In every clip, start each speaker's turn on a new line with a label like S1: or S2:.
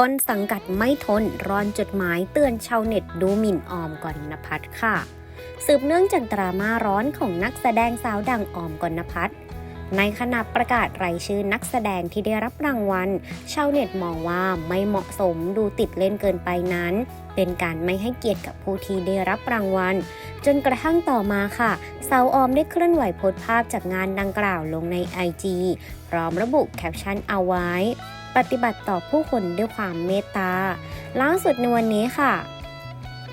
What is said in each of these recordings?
S1: ต้นสังกัดไม่ทนร้อนจดหมายเตือนชาวเน็ตดูหมิ่นออมกอนนพัฒน์ค่ะ สืบเนื่องจากดราม่าร้อนของนักแสดงสาวดังออมกอนนพัฒน์ในขณะประกาศรายชื่อนักแสดงที่ได้รับรางวัล ชาวเน็ตมองว่าไม่เหมาะสมดูติดเล่นเกินไปนั้น เป็นการไม่ให้เกียรติกับผู้ที่ได้รับรางวัล จนกระทั่งต่อมาค่ะ สาวออมได้เคลื่อนไหวโพสต์ภาพจากงานดังกล่าวลงใน IG พร้อมระบุแคปชั่นเอาไว้ ปฏิบัติต่อผู้คนด้วยความเมตตา ล่าสุดในวันนี้ค่ะ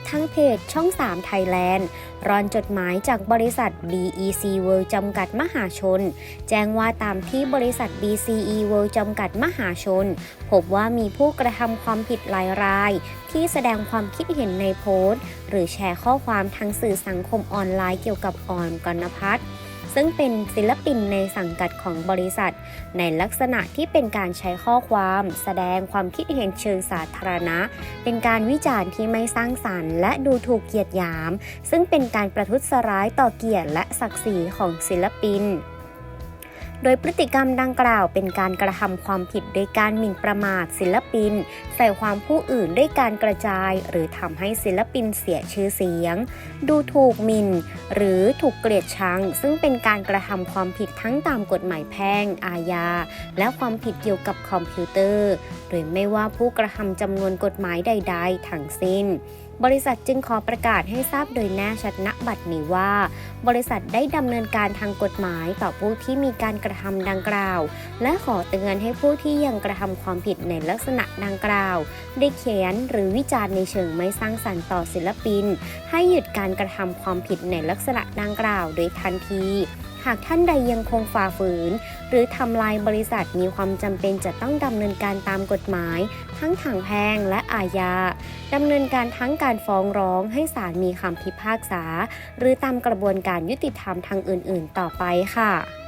S1: ทั้งเพจช่อง 3 ไทยแลนด์รอนจดหมายจากบริษัท BEC World จำกัดมหาชน แจ้งว่าตามที่บริษัท BCE World จำกัดมหาชน พบว่ามีผู้กระทำความผิดหลายราย ที่แสดงความคิดเห็นในโพสต์ หรือแชร์ข้อความทางสื่อสังคมออนไลน์เกี่ยวกับออมกนพัฒน์ ซึ่งเป็นศิลปินในสังกัดของบริษัท ในลักษณะที่เป็นการใช้ข้อความ แสดงความคิดเห็นเชิงสาธารณะ เป็นการวิจารณ์ที่ไม่สร้างสรรค์ และดูถูกเกียรติหยาม ซึ่งเป็นการประทุษร้ายต่อเกียรติและศักดิ์ศรีของศิลปิน โดยพฤติกรรมดังกล่าวเป็นการกระทำความผิดโดยการหมิ่นประมาทศิลปิน ใส่ความผู้อื่นด้วยการกระจาย หรือทำให้ศิลปินเสียชื่อเสียง ดูถูกหมิน่น หรือถูกเกลียดชัง ซึ่งเป็นการกระทำความผิดทั้งตามกฎหมายแพ่ง อาญา และความผิดเกี่ยวกับคอมพิวเตอร์ โดยไม่ว่าผู้กระทำจำนวนกฎหมายใด ๆ ทั้งสิ้น บริษัทจึงขอประกาศให้ทราบโดยแน่ชัดณบัดนี้ว่า บริษัทได้ดำเนินการทางกฎหมายต่อผู้ที่มีการกระทำดังกล่าว และขอเตือนให้ผู้ที่ยังกระทำความผิดในลักษณะดังกล่าว ได้เขียนหรือวิจารณ์ในเชิงไม่สร้างสรรค์ต่อศิลปิน ให้หยุดการกระทำความผิดในลักษณะดังกล่าวโดยทันทีหากท่านใดยังคงฝ่าฝืน หรือทำลายบริษัทมีความจำเป็นจะต้องดำเนินการตามกฎหมาย ทั้งทางแพ่งและอาญา ดำเนินการทั้งการฟ้องร้องให้ศาลมีคำพิพากษา หรือตามกระบวนการยุติธรรมทางอื่น ๆ ต่อไปค่ะ